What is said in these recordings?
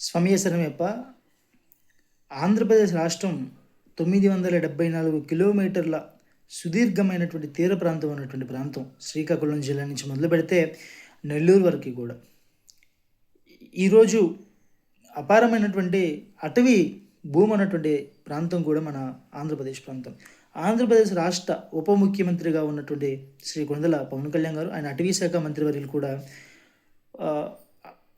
స్వమేశరమేప్ప ఆంధ్రప్రదేశ్ రాష్ట్రం తొమ్మిది వందల డెబ్బై నాలుగు కిలోమీటర్ల సుదీర్ఘమైనటువంటి తీర ప్రాంతం ఉన్నటువంటి ప్రాంతం శ్రీకాకుళం జిల్లా నుంచి మొదలు పెడితే నెల్లూరు వరకు కూడా. ఈరోజు అపారమైనటువంటి అటవీ భూమి ఉన్నటువంటి ప్రాంతం కూడా మన ఆంధ్రప్రదేశ్ ప్రాంతం. ఆంధ్రప్రదేశ్ రాష్ట్ర ఉప ముఖ్యమంత్రిగా ఉన్నటువంటి శ్రీ కొండల పవన్ కళ్యాణ్ గారు ఆయన అటవీ శాఖ మంత్రివర్యులు కూడా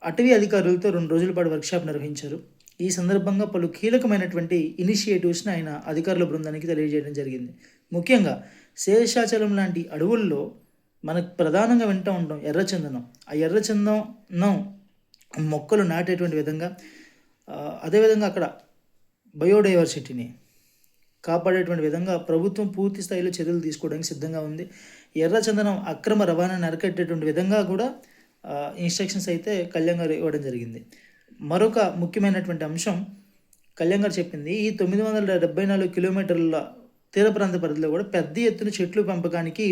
అటవీ అధికారులతో రెండు రోజుల పాటు వర్క్షాప్ నిర్వహించారు. ఈ సందర్భంగా పలు కీలకమైనటువంటి ఇనిషియేటివ్స్ని ఆయన అధికారుల బృందానికి తెలియజేయడం జరిగింది. ముఖ్యంగా శేషాచలం లాంటి అడవుల్లో మనకు ప్రధానంగా వింటూ ఉంటాం ఎర్రచందనం. ఆ ఎర్రచందనం మొక్కలు నాటేటువంటి విధంగా అదేవిధంగా అక్కడ బయోడైవర్సిటీని కాపాడేటువంటి విధంగా ప్రభుత్వం పూర్తి స్థాయిలో చర్యలు తీసుకోవడానికి సిద్ధంగా ఉంది. ఎర్రచందనం అక్రమ రవాణాను అరికట్టేటువంటి విధంగా కూడా ఇన్స్ట్రక్షన్స్ అయితే కళ్యాణ్ గారు ఇవ్వడం జరిగింది. మరొక ముఖ్యమైనటువంటి అంశం కళ్యాణ్ గారు చెప్పింది ఈ తొమ్మిది వందల డెబ్బై నాలుగు కిలోమీటర్ల తీర ప్రాంత పరిధిలో కూడా పెద్ద ఎత్తున చెట్లు పెంపకానికి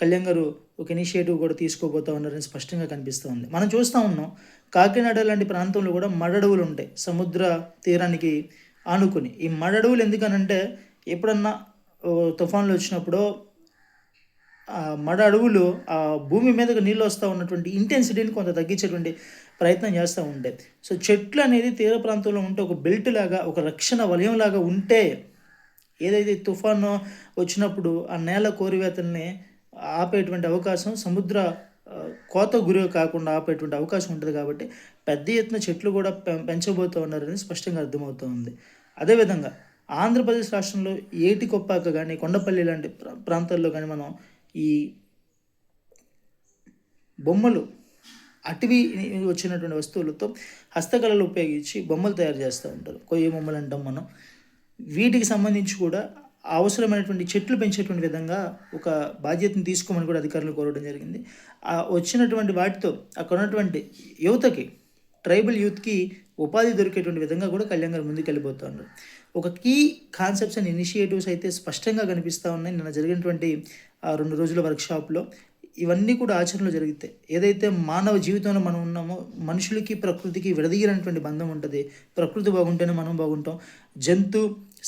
కళ్యాణ్ గారు ఒక ఇనిషియేటివ్ కూడా తీసుకోబోతా ఉన్నారని స్పష్టంగా కనిపిస్తూ ఉంది. మనం చూస్తూ ఉన్నాం కాకినాడ లాంటి ప్రాంతంలో కూడా మడడవులు ఉంటాయి సముద్ర తీరానికి ఆనుకొని. ఈ మడడవులు ఎందుకనంటే ఎప్పుడన్నా ఓ తుఫాన్లు వచ్చినప్పుడు మడ అడవులు ఆ భూమి మీదకి నీళ్ళు వస్తూ ఉన్నటువంటి ఇంటెన్సిటీని కొంత తగ్గించేటువంటి ప్రయత్నం చేస్తూ ఉండేది సో చెట్లు అనేది తీర ప్రాంతంలో ఉంటే ఒక బెల్ట్ లాగా ఒక రక్షణ వలయం లాగా ఉంటే ఏదైతే తుఫాను వచ్చినప్పుడు ఆ నేల కోరివేతల్ని ఆపేటువంటి అవకాశం సముద్ర కోత గురి కాకుండా ఆపేటువంటి అవకాశం ఉంటుంది కాబట్టి పెద్ద ఎత్తున చెట్లు కూడా పెం పెంచబోతూ ఉన్నారని స్పష్టంగా అర్థమవుతూ ఉంది అదేవిధంగా ఆంధ్రప్రదేశ్ రాష్ట్రంలో ఏటికొప్పాక కానీ కొండపల్లి లాంటి ప్రా- ప్రాంతాల్లో కానీ మనం ఈ బొమ్మలు అటవీ వచ్చినటువంటి వస్తువులతో హస్తకళలు ఉపయోగించి బొమ్మలు తయారు చేస్తూ ఉంటారు. కొయ్య బొమ్మలు అంటాం మనం. వీటికి సంబంధించి కూడా అవసరమైనటువంటి చెట్లు పెంచేటువంటి విధంగా ఒక బాధ్యతను తీసుకోమని కూడా అధికారులు కోరడం జరిగింది. ఆ వచ్చినటువంటి వాటితో అక్కడ ఉన్నటువంటి యువతకి ట్రైబల్ యూత్కి ఉపాధి దొరికేటువంటి విధంగా కూడా కళ్యాణ్ గారు ముందుకు వెళ్ళిపోతున్నారు ఒక కీ కాన్సెప్ట్స్ అండ్ ఇనిషియేటివ్స్ అయితే స్పష్టంగా కనిపిస్తూ ఉన్నాయి. నిన్న జరిగినటువంటి ఆ రెండు రోజుల వర్క్షాప్లో ఇవన్నీ కూడా ఆచరణలో జరుగుతాయి. ఏదైతే మానవ జీవితంలో మనం ఉన్నామో మనుషులకి ప్రకృతికి విడదీయనటువంటి బంధం ఉంటుంది. ప్రకృతి బాగుంటేనే మనం బాగుంటాం. జంతు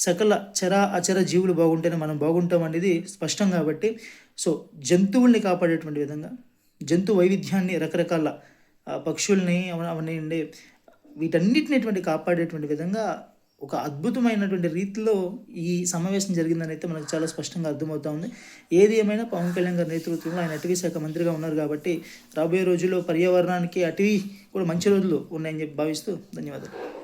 సకల చర అచర జీవులు బాగుంటేనే మనం బాగుంటాం అనేది స్పష్టం కాబట్టి. సో జంతువుల్ని కాపాడేటువంటి విధంగా జంతు వైవిధ్యాన్ని రకరకాల పక్షుల్ని అవ- అవన్నీ వీటన్నిటినటువంటి కాపాడేటువంటి విధంగా ఒక అద్భుతమైనటువంటి రీతిలో ఈ సమావేశం జరిగిందని అయితే మనకు చాలా స్పష్టంగా అర్థమవుతా ఉంది. ఏది ఏమైనా పవన్ కళ్యాణ్ గారి నేతృత్వంలో ఆయన అటవీ శాఖ మంత్రిగా ఉన్నారు కాబట్టి రాబోయే రోజుల్లో పర్యావరణానికి అటవీ కూడా మంచి రోజులు ఉన్నాయని చెప్పి భావిస్తూ ధన్యవాదాలు.